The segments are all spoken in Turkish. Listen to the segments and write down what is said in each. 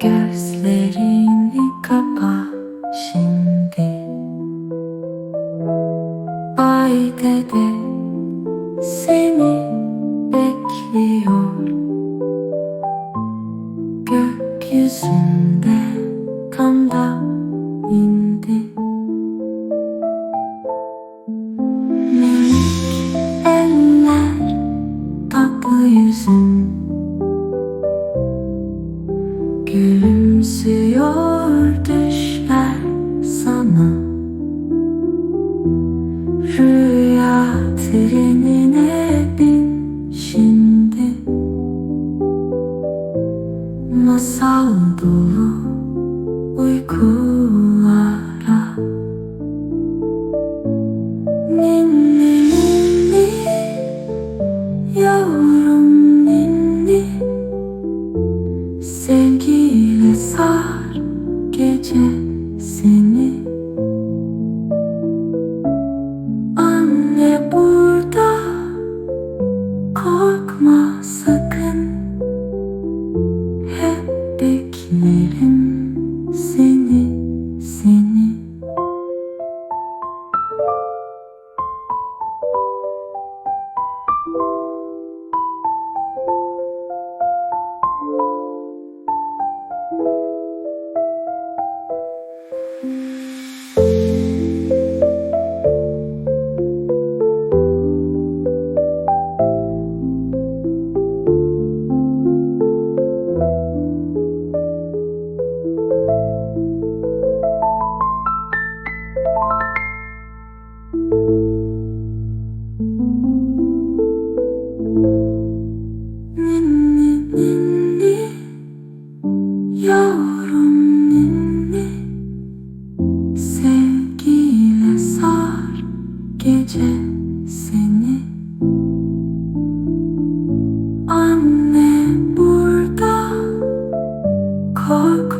Gözlerini kapa şimdi. Ay dede bekliyor. Gökyüzünde kanda indi. Eller tatlı yüzün Gülümsüyor düşler sana. Rüya trenine bin şimdi. Masal dolu uykulara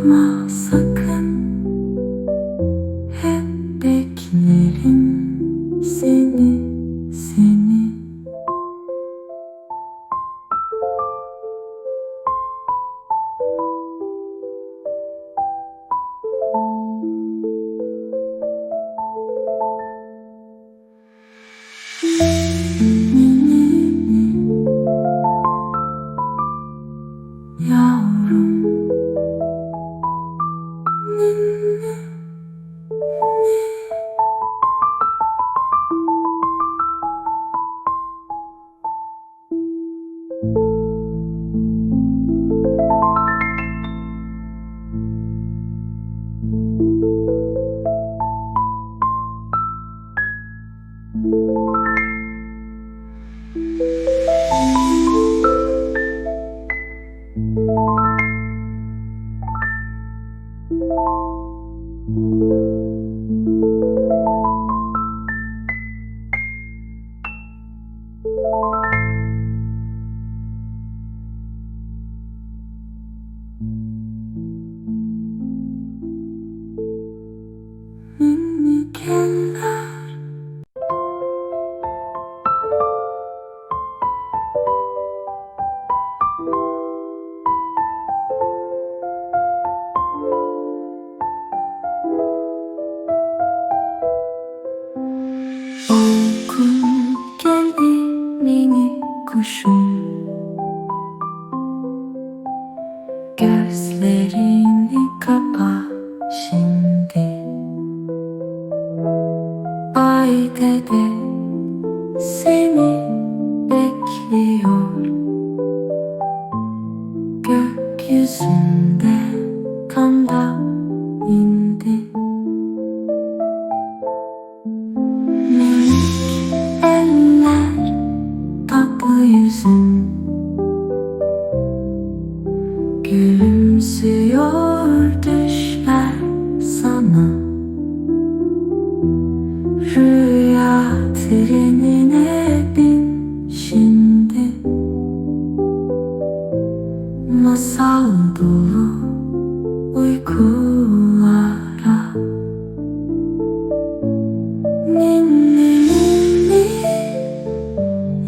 Korkma Ay dede seni bekliyor. Gökyüzünde kanda indi. Minik eller tatlı yüzün. Gülümsüyor düşler Ninni ninni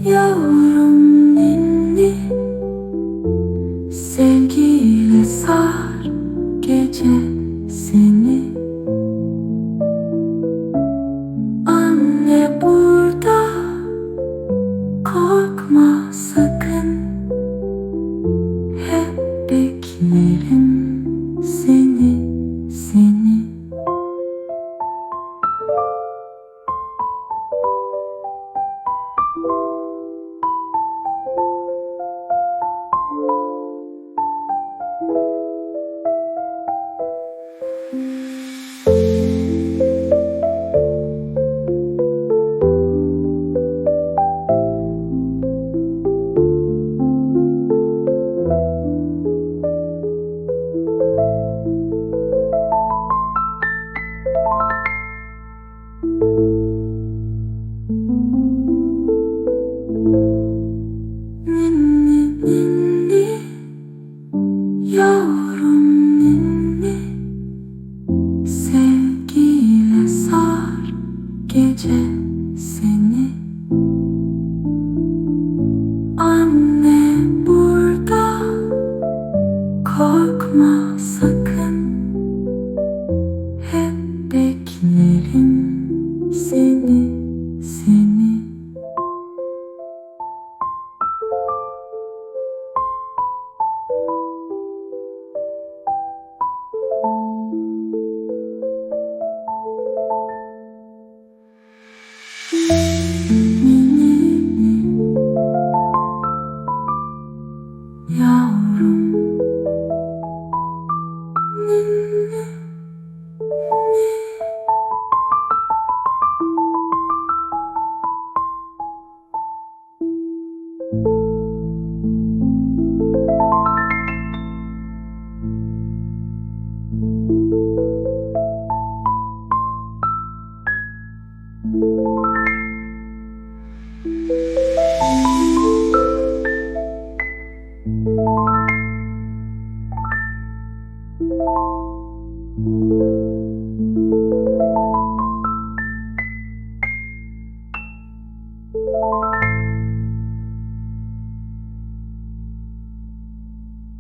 Yavrum ninni Sevgiyle sar gecesini. Anne burada Korkma sakın. Hep bekle. 笑容。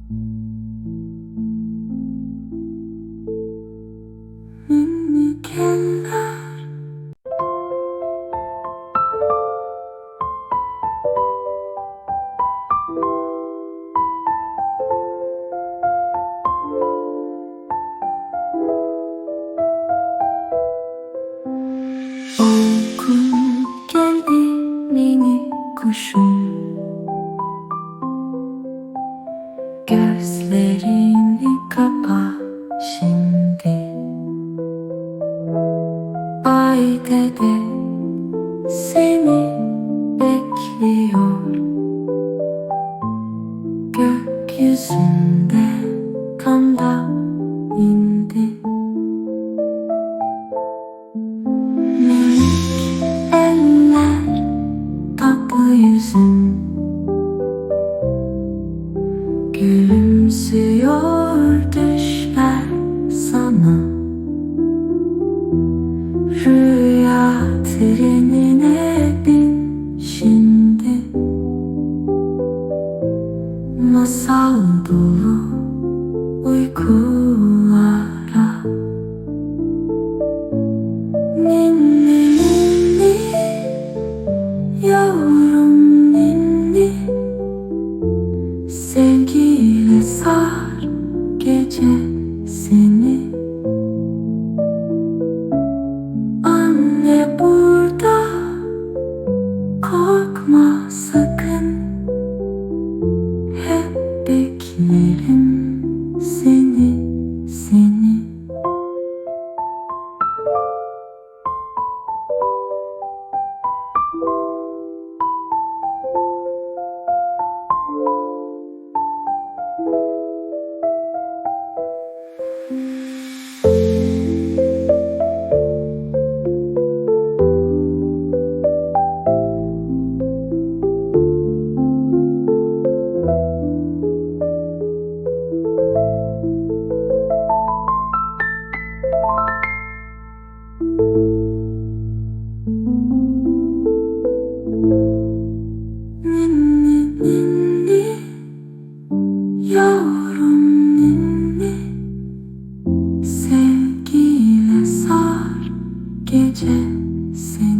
Ninni Gözlerini kapa şimdi. Ay dede seni bekliyor Gökyüzünde kanda Rüya trenine şimdi. Masal dolu uykulara. Ninni ninni Yavrum ninni. Sevgiyle gece gece seni